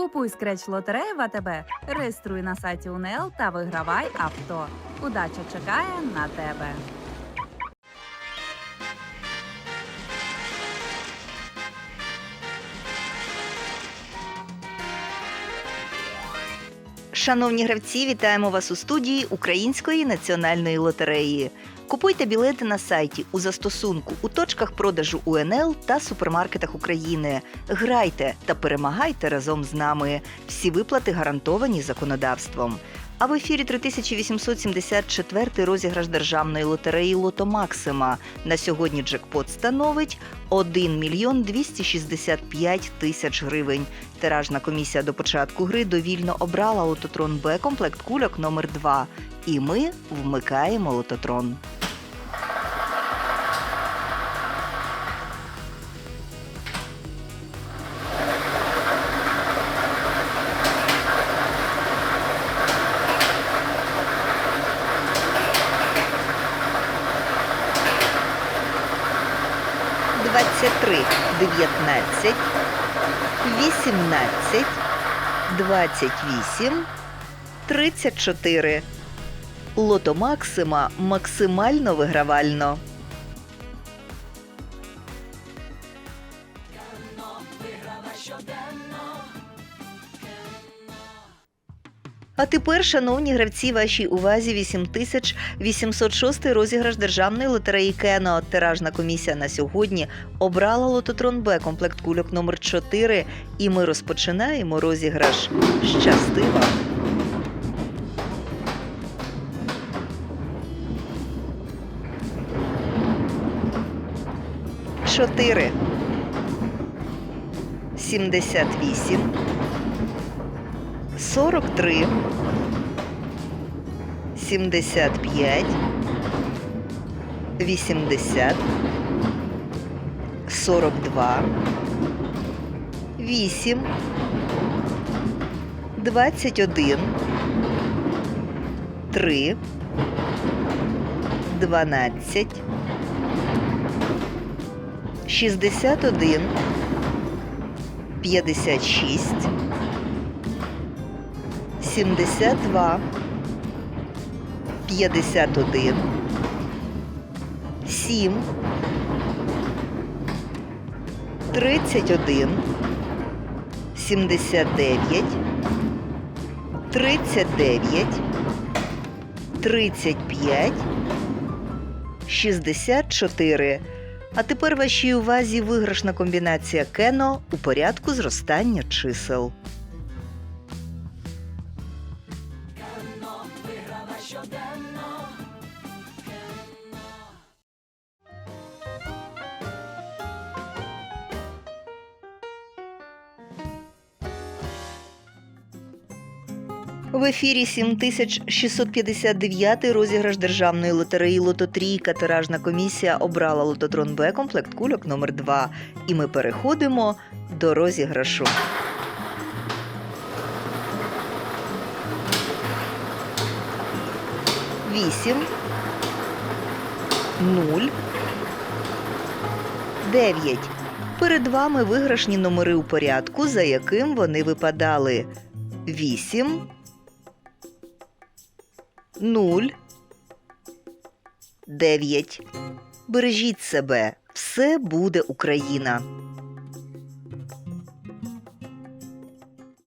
Купуй скреч лотереї в АТБ, реєструй на сайті УНЛ та вигравай авто. Удача чекає на тебе. Шановні гравці, вітаємо вас у студії Української національної лотереї. Купуйте білети на сайті у застосунку у точках продажу УНЛ та супермаркетах України. Грайте та перемагайте разом з нами. Всі виплати гарантовані законодавством. А в ефірі 3874 розіграш державної лотереї Лото Максима. На сьогодні джекпот становить 1 мільйон 265 тисяч гривень. Тиражна комісія до початку гри довільно обрала лототрон Б комплект кульок номер 2 І ми вмикаємо лототрон. Двадцять три, дев'ятнадцять, вісімнадцять, двадцять вісім, тридцять чотири. Лото Максима максимально вигравально. А тепер, шановні гравці, вашій увазі 8806 розіграш державної лотереї Кено. Тиражна комісія на сьогодні обрала лототрон Б комплект кульок номер 4 і ми розпочинаємо розіграш. Щастива! Чотири. Сімдесят вісім. Сорок три. Сімдесят п'ять. Вісімдесят. Сорок два. Вісім. Двадцять один. Три. Дванадцять. 61, 56, 72, 51, 7, 31, 79, 39, 35, 64. А тепер вашій увазі виграшна комбінація Кено у порядку зростання чисел. В ефірі 7659 розіграш державної лотереї Лототрійка. Тиражна комісія обрала лототрон Б комплект кульок номер 2 І ми переходимо до розіграшу. Вісім. Нуль. Дев'ять. Перед вами виграшні номери у порядку, за яким вони випадали. Вісім. Нуль. Дев'ять. Бережіть себе. Все буде Україна.